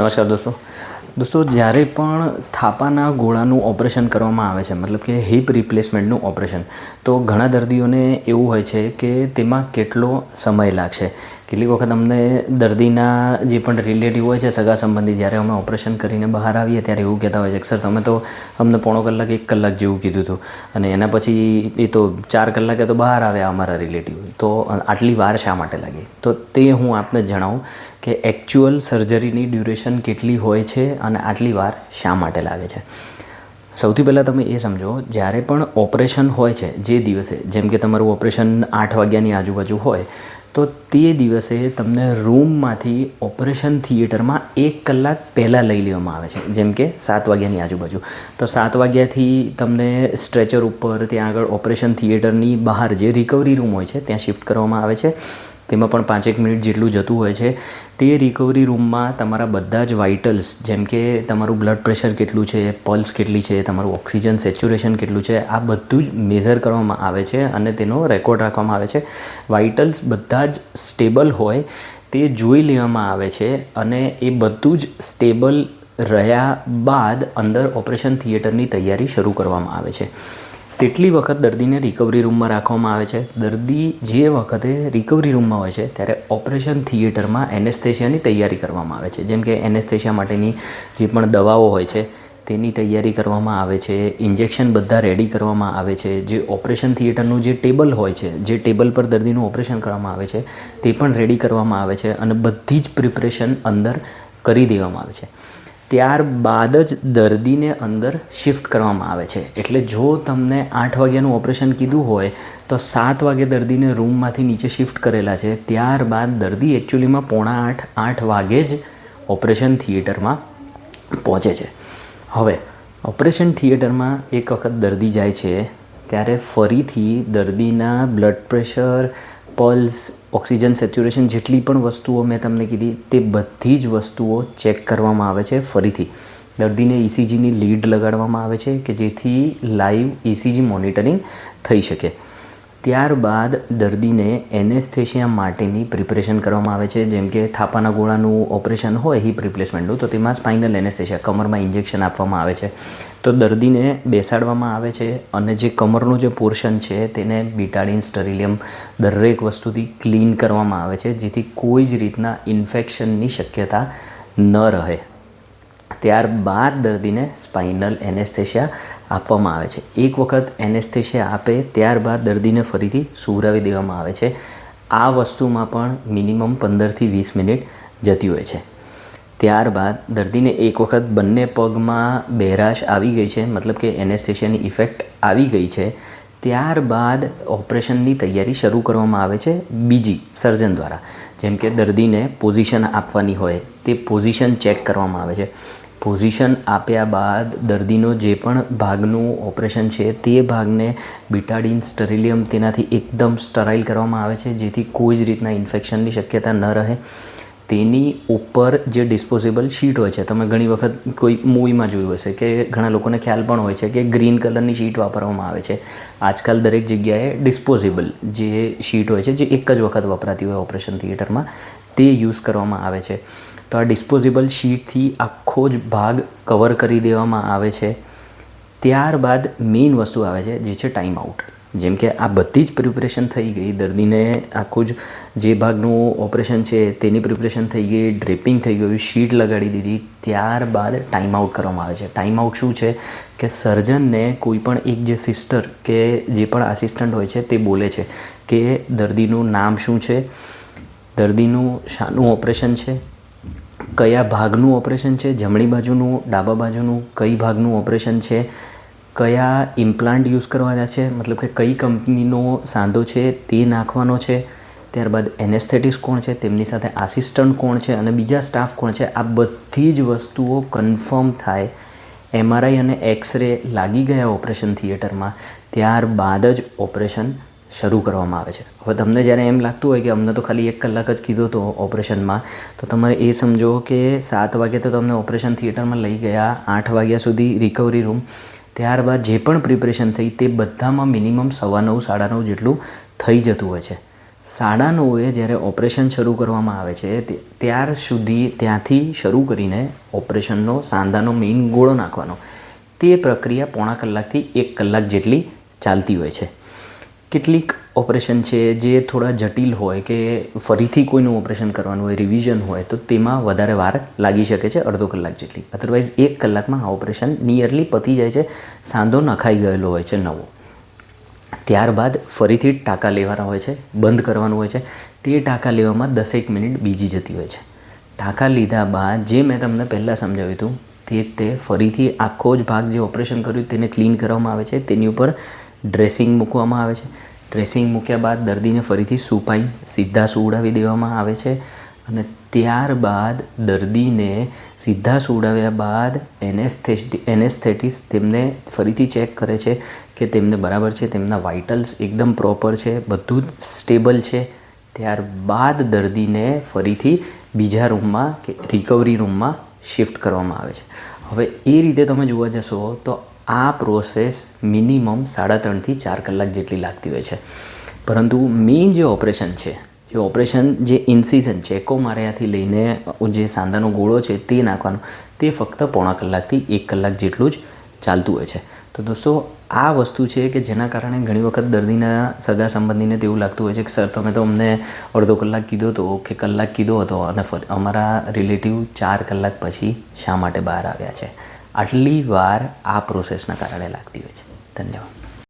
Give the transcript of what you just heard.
નમસ્કાર દોસ્તો. દોસ્તો, જ્યારે પણ થાપાના ગોળાનું ઓપરેશન કરવામાં આવે છે, મતલબ કે હિપ રિપ્લેસમેન્ટનું ઓપરેશન, તો ઘણા દર્દીઓને એવું હોય છે કે તેમાં કેટલો સમય લાગશે? કેટલીક વખત અમને દર્દીના જે પણ રિલેટિવ હોય છે, સગા સંબંધી, જ્યારે અમે ઓપરેશન કરીને બહાર આવીએ ત્યારે એવું કહેતા હોય છે સર તમે તો અમને પોણો કલાક, એક કલાક જેવું કીધું હતું. અને એના પછી એ તો ચાર કલાકે તો બહાર આવ્યા અમારા રિલેટિવ તો આટલી વાર શા માટે લાગી? તો તે હું આપને જણાવું કે એકચ્યુઅલ સર્જરીની ડ્યુરેશન કેટલી હોય છે અને આટલી વાર શા માટે લાગે છે. સૌથી પહેલાં તમે એ સમજો, જ્યારે પણ ઓપરેશન હોય છે, જે દિવસે, જેમ કે તમારું ઓપરેશન આઠ વાગ્યાની આજુબાજુ હોય તો તે દિવસે તમને રૂમમાંથી ઓપરેશન થિયેટરમાં એક કલાક પહેલાં લઈ લેવામાં આવે છે. જેમ કે સાત વાગ્યાની આજુબાજુ. તો સાત વાગ્યાથી તમને સ્ટ્રેચર ઉપર, ત્યાં આગળ ઓપરેશન થિયેટરની બહાર જે રિકવરી રૂમ હોય છે, ત્યાં શિફ્ટ કરવામાં આવે છે. તેમાં પણ પાંચેક મિનિટ જેટલું જતું હોય છે. તે રિકવરી રૂમમાં તમારા બધા જ વાઇટલ્સ જેમ કે તમારું બ્લડ પ્રેશર કેટલું છે પલ્સ કેટલી છે, તમારું ઓક્સિજન સેચ્યુરેશન કેટલું છે, આ બધું જ મેઝર કરવામાં આવે છે અને તેનો રેકોર્ડ રાખવામાં આવે છે. વાઇટલ્સ બધા જ સ્ટેબલ હોય તે જોઈ લેવામાં આવે છે અને એ બધું જ સ્ટેબલ રહ્યા બાદ અંદર ઓપરેશન થિયેટરની તૈયારી શરૂ કરવામાં આવે છે. તેટલી વખત દર્દીને રિકવરી રૂમમાં રાખવામાં આવે છે. દર્દી જે વખતે રિકવરી રૂમમાં હોય છે, ત્યારે ઓપરેશન થિયેટરમાં એનેસ્થેશિયાની તૈયારી કરવામાં આવે છે. જેમ કે એનેસ્થેશિયા માટેની જે પણ દવાઓ હોય છે, તેની તૈયારી કરવામાં આવે છે. ઇન્જેક્શન બધા રેડી કરવામાં આવે છે. જે ઓપરેશન થિયેટરનું જે ટેબલ હોય છે, જે ટેબલ પર દર્દીનું ઓપરેશન કરવામાં આવે છે, તે પણ રેડી કરવામાં આવે છે અને બધી જ પ્રિપરેશન અંદર કરી દેવામાં આવે છે. ત્યારબાદ જ દર્દીને અંદર શિફ્ટ કરવામાં આવે છે. એટલે જો તમને આઠ વાગ્યાનું ઓપરેશન કીધું હોય, તો સાત વાગે દર્દીને રૂમમાંથી નીચે શિફ્ટ કરેલા છે. ત્યારબાદ દર્દી એકચ્યુઅલીમાં પોણા આઠ આઠ વાગે જ ઓપરેશન થિયેટરમાં પહોંચે છે. હવે ઓપરેશન થિયેટરમાં એક વખત દર્દી જાય છે, ત્યારે ફરીથી દર્દીના blood pressure pulse oxygen saturation જેટલી પણ વસ્તુઓ મેં તમને કીધી, તે બધી જ વસ્તુઓ ચેક કરવામાં આવે છે ફરીથી. દર્દીને ઇસીજીની લીડ લગાડવામાં આવે છે કે જેથી લાઈવ ઇસીજી મોનિટરિંગ થઈ શકે. ત્યારબાદ દર્દીને એનેસ્થેશિયા માટેની પ્રિપરેશન કરવામાં આવે છે. જેમ કે થાપાના ગોળાનું ઓપરેશન હોય, હિપ રિપ્લેસમેન્ટનું, તો તેમાં સ્પાઇનલ એનેસ્થેશિયા કમરમાં ઇન્જેક્શન આપવામાં આવે છે. તો દર્દીને બેસાડવામાં આવે છે અને જે કમરનું જે પોર્શન છે તેને બીટાડીન સ્ટરિલિયમ દરેક વસ્તુથી ક્લીન કરવામાં આવે છે, જેથી કોઈ જ રીતના ઇન્ફેક્શનની શક્યતા ન રહે. ત્યારબાદ દર્દીને સ્પાઇનલ એનેસ્થેશિયા આપવામાં આવે છે. એક વખત એનેસ્થેશિયા આપે, ત્યારબાદ દર્દીને ફરીથી સુવરાવી દેવામાં આવે છે. આ વસ્તુમાં પણ મિનિમમ પંદરથી વીસ મિનિટ જતી હોય છે. ત્યારબાદ દર્દીને એક વખત બંને પગમાં બહેરાશ આવી ગઈ છે, મતલબ કે એનેસ્થેશિયાની ઇફેક્ટ આવી ગઈ છે. ત્યારબાદ ઓપરેશનની તૈયારી શરૂ કરવામાં આવે છે બીજી સર્જન દ્વારા. જેમ કે દર્દીને પોઝિશન આપવાની હોય, તે પોઝિશન ચેક કરવામાં આવે છે. પોઝિશન આપ્યા બાદ દર્દીનો જે પણ ભાગનું ઓપરેશન છે તે ભાગને બીટાડીન સ્ટરિલિયમ તેનાથી એકદમ સ્ટરાઇલ કરવામાં આવે છે, જેથી કોઈ જ રીતના ઇન્ફેક્શનની શક્યતા ન રહે. તેની ઉપર જે ડિસ્પોઝેબલ શીટ હોય છે, તમે ઘણી વખત કોઈ મૂવીમાં જોયું હશે કે ઘણા લોકોને ખ્યાલ પણ હોય છે કે ગ્રીન કલરની શીટ વાપરવામાં આવે છે. આજકાલ દરેક જગ્યાએ ડિસ્પોઝેબલ જે શીટ હોય છે, જે એક જ વખત વપરાતી હોય ઓપરેશન થિયેટરમાં, તે યુઝ કરવામાં આવે છે. તો આ ડિસ્પોઝેબલ શીટથી આખો જ ભાગ કવર કરી દેવામાં આવે છે. ત્યારબાદ મેઇન વસ્તુ આવે છે, જે છે ટાઈમ આઉટ જેમ કે આ બધી જ પ્રિપરેશન થઈ ગઈ, દર્દીને આખું જ જે ભાગનું ઓપરેશન છે, તેની પ્રિપરેશન થઈ ગઈ ડ્રેપિંગ થઈ ગયું શીટ લગાડી દીધી, ત્યારબાદ ટાઈમ આઉટ કરવામાં આવે છે. ટાઈમ આઉટ શું છે? કે સર્જનને કોઈ પણ એક જે સિસ્ટર કે જે પણ આસિસ્ટન્ટ હોય છે, તે બોલે છે કે દર્દીનું નામ શું છે? દર્દીનું શાનું ઓપરેશન છે? કયા ભાગનું ઓપરેશન છે? જમણી બાજુનું, ડાબા બાજુનું, કઈ ભાગનું ઓપરેશન છે? કયા ઇમ્પ્લાન્ટ યુઝ કરવાના છે? મતલબ કે કઈ કંપનીનો સાંધો છે તે નાખવાનો છે? ત્યારબાદ એનેસ્થેટિક્સ કોણ છે? તેમની સાથે આસિસ્ટન્ટ કોણ છે? અને બીજા સ્ટાફ કોણ છે? આ બધી જ વસ્તુઓ કન્ફર્મ થાય. એમઆરઆઈ અને એક્સરે લાગી ગયા ઓપરેશન થિયેટરમાં. ત્યારબાદ જ ઓપરેશન શરૂ કરવામાં આવે છે. હવે તમને જ્યારે એમ લાગતું હોય કે અમને તો ખાલી એક કલાક જ કીધો હતો ઓપરેશનમાં, તો તમે એ સમજો કે સાત વાગે તો તમને ઓપરેશન થિયેટરમાં લઈ ગયા, આઠ વાગ્યા સુધી રિકવરી રૂમ ત્યારબાદ જે પણ પ્રિપરેશન થઈ તે બધામાં મિનિમમ સવા નવ, સાડા નવ જેટલું થઈ જતું હોય છે. સાડા નવે જ્યારે ઓપરેશન શરૂ કરવામાં આવે છે ત્યાર સુધી ત્યાંથી શરૂ કરીને ઓપરેશનનો સાંધાનો મેઇન ગોળો નાખવાનો. તે પ્રક્રિયા પોણા કલાકથી એક કલાક જેટલી ચાલતી હોય છે. કેટલીક ઓપરેશન છે જે થોડા જટિલ હોય કે ફરીથી કોઈનું ઓપરેશન કરવાનું હોય રિવિઝન હોય, તો તેમાં વધારે વાર લાગી શકે છે, અડધો કલાક જેટલી. અધરવાઇઝ એક કલાકમાં આ ઓપરેશન નિયરલી પતી જાય છે, સાંધો નખાઈ ગયેલો હોય છે નવો. ત્યારબાદ ફરીથી ટાંકા લેવાના હોય છે, બંધ કરવાનું હોય છે, તે ટાંકા લેવામાં દસેક મિનિટ બીજી જતી હોય છે. ટાંકા લીધા બાદ જે મેં તમને પહેલાં સમજાવ્યું હતું, તે તે ફરીથી આખો જ ભાગ જે ઓપરેશન કર્યું, તેને ક્લીન કરવામાં આવે છે, તેની ઉપર ડ્રેસિંગ મૂકવામાં આવે છે. ડ્રેસિંગ મૂક્યા બાદ દર્દીને ફરીથી સુપાઈ સીધા સુવડાવી દેવામાં આવે છે અને ત્યારબાદ દર્દીને સીધા સુવડાવ્યા બાદ એનેસ્થેસ્ટી, એનેસ્થેટિસ તેમને ફરીથી ચેક કરે છે કે તેમને બરાબર છે, તેમના વાઇટલ્સ એકદમ પ્રોપર છે, બધું જ સ્ટેબલ છે. ત્યારબાદ દર્દીને ફરીથી બીજા રૂમમાં કે રિકવરી રૂમમાં શિફ્ટ કરવામાં આવે છે. હવે એ રીતે તમે જોવા જશો તો આ પ્રોસેસ મિનિમમ સાડા ત્રણથી ચાર કલાક જેટલી લાગતી હોય છે. પરંતુ મેઇન જે ઓપરેશન છે, જે ઓપરેશન જે ઇન્સિઝન છે, એકો માર્યાથી લઈને જે સાંધાનો ગોળો છે તે નાખવાનો, તે ફક્ત પોણા કલાકથી એક કલાક જેટલું જ ચાલતું હોય છે. તો દોસ્તો, આ વસ્તુ છે કે જેના કારણે ઘણી વખત દર્દીના સગા સંબંધીને તેવું લાગતું હોય છે કે, સર, તમે તો અમને અડધો કલાક કીધો હતો કે કલાક કીધો હતો અને અમારા રિલેટિવ ચાર કલાક પછી શા માટે બહાર આવ્યા છે? આટલી વાર આ પ્રોસેસના કારણે લાગતી હોય છે. ધન્યવાદ.